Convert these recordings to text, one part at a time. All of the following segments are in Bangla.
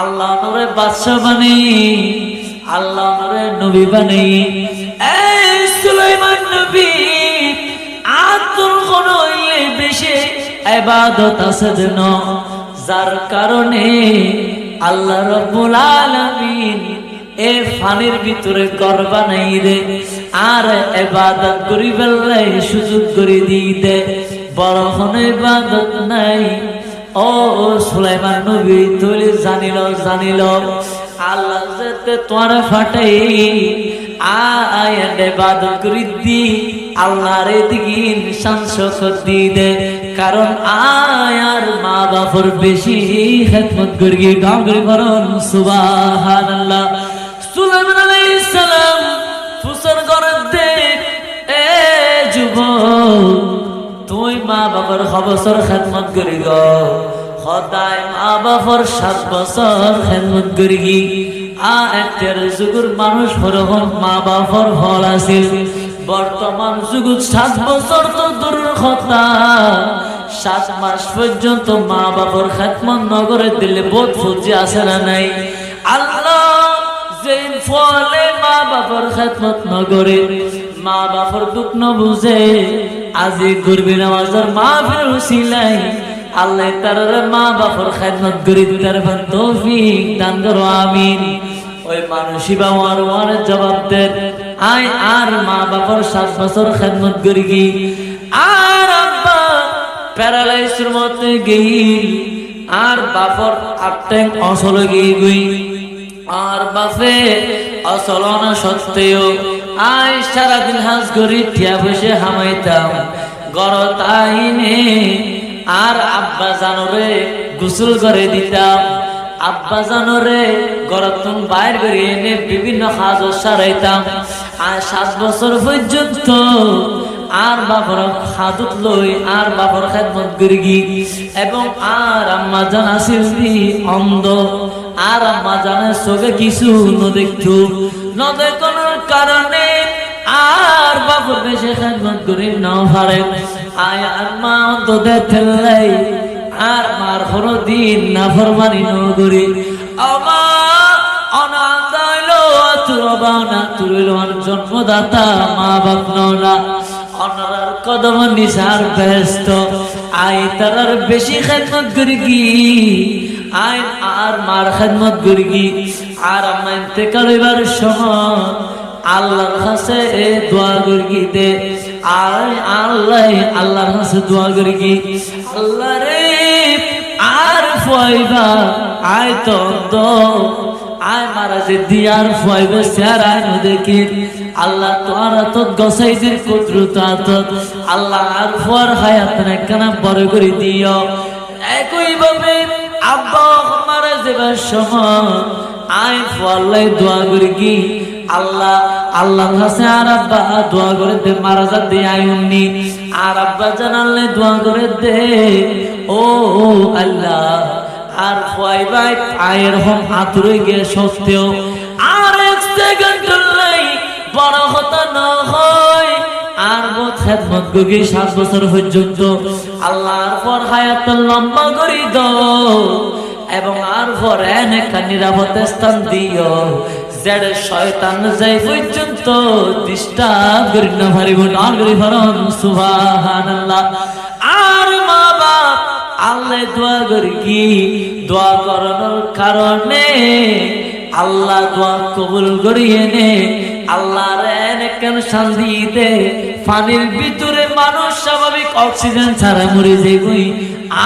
আল্লাহ নরে বাদশা বানি আল্লাহ নরে নবী বানি এই সুলাইমান নবী বেশি ইবাদত আছে যার কারণে আল্লাহ আলামিন এ ফানির ভিতরে ঘর বানাই রে আর এবাদত করি বেললে সুযোগ করে দিতে বড় হনে ইবাদত নাই। ও সুলাইমান নবী তুলি জানিল জানিল, আল্লাহ যেতে তোমার ফাটাই আয় ইবাদত করি আল্লাহর দিকে নিশান শকত কারণ আয়ার মা বাপর বেশি করি ডাঙ্গরি করন সুবহানাল্লাহ। সুলাইমান আলাইহিস সালাম বাবার খবসর খেদমত করি গ। সদায় মা বাবার সাত বছর খেদমত করি গি। আ এতের যুগর মানুষ হরকম মা বাবার ফল আছিল। বর্তমান যুগত সাত বছর তো দূরের কথা। সাত মাস পর্যন্ত মা বাবার খেদমত নগরে দিলে বোধ ফুজি আছে না নাই। আল্লাহ যেই ফলে মা বাবার খেদমত নগরে, মা বাবার দুঃখ বুঝে আজি করবি নামাজের মা ফের সিলাই আল্লাহ তার মা বাবার খেদমত করি তার তৌফিক দান করো, আমিন। ওই মানুষই বা ওয়ার জবাব দেন। আই আর মা বাবার সাত বছর খেদমত করি কি? আর আব্বা প্যারালাইসের মধ্যে গেই আর বাপর আটটাই অসল গিয়ে গই। আর বাপে, অচলন সত্ত্বেও আই সারাদিন হাঁস করি ঠিয়া বসে হামাইতাম। গরত আইনে আর আব্বা জানরে গোসল করে দিতাম। আব্বা জানরে গরতুন বাইর করে এনে বিভিন্ন সাজ সারাইতাম। আর সাত বছর পর্যন্ত আর বাবার হাদত লই আর বাবার খেদমত করি এবং আর আম্মা জান আছিল দি অন্ধ। আর আম্মা জানের চোখে কিছু নদেখতো নদেখানোর কারণে আর বাবার বেশি খেদমত করি না পারে আয় আর মা অন্ধ দেখলাই আর মার কোনো দিন না ফরমানি নগরী আমা অনান্দ হইল তুর বানা তুরিল জন্মদাতা মা বাপ নলা অনার কদম নিসার ব্যস্ত। আই তারার বেশি খেদমত করি কি? আই আর মার খেদমত করি। আর আমার ইন্তেকাল সময় আল্লাহর কাছে দোয়া করি দে আর আল্লাহ, আল্লাহর কাছে দোয়া করি আল্লাহ রে, আর ফয়বা আয় তো আয় মারা যে দিয়ার ফয়বে স্যার আয় দেখি। আল্লাহ তো গসাইদের কুদরত আত আল্লাহ আর ফর হায়াত না কেন বড় করে দিও। একই ভাবে আব্বা যাবার সময় আয় ফলাই দোয়া করি কি? আল্লাহ আল্লাহর কাছে আর আব্বা দোয়া করে দে, মারা যাতে আয়ুননি আর আব্বা জানালে দোয়া করে দে। ও আল্লাহ, আর ফয় ভাই আয়ের হম আতুরে গিয়ে সত্ত্বেও আর এক সেকেন্ড নাই বড় হতা না হয়। আর বোধ খেদমত গগি সাত বছর পর্যন্ত। আল্লাহর পর হায়াত লম্বা করি দাও। এবং আর পর একটা নিরাপদ স্থান দিও। শয়তান পর্যন্ত আর মা বাপ আল্লাহ কারণে আল্লাহ দোয়া কবুল করিয়ে নে। আল্লাহর কেন শান্তি দে পানির ভিতরে মানুষ স্বাভাবিক অক্সিজেন ছাড়া মরে যেগুই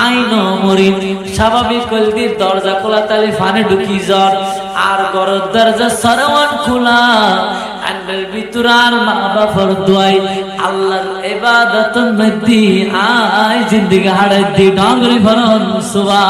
আইন মরি। স্বাভাবিক কলদি দরজা খোলা তালে ফানে ঢুকি জ্বর আর গরর দরজা সরওয়ান খোলা। আন্ডের ভিতর আর মা বাবার দোয়াই। আল্লাহর ইবাদত মধ্যে আয়, জিন্দিগি হাড়াই দি, ডাঙ্গরি ভরন সুবা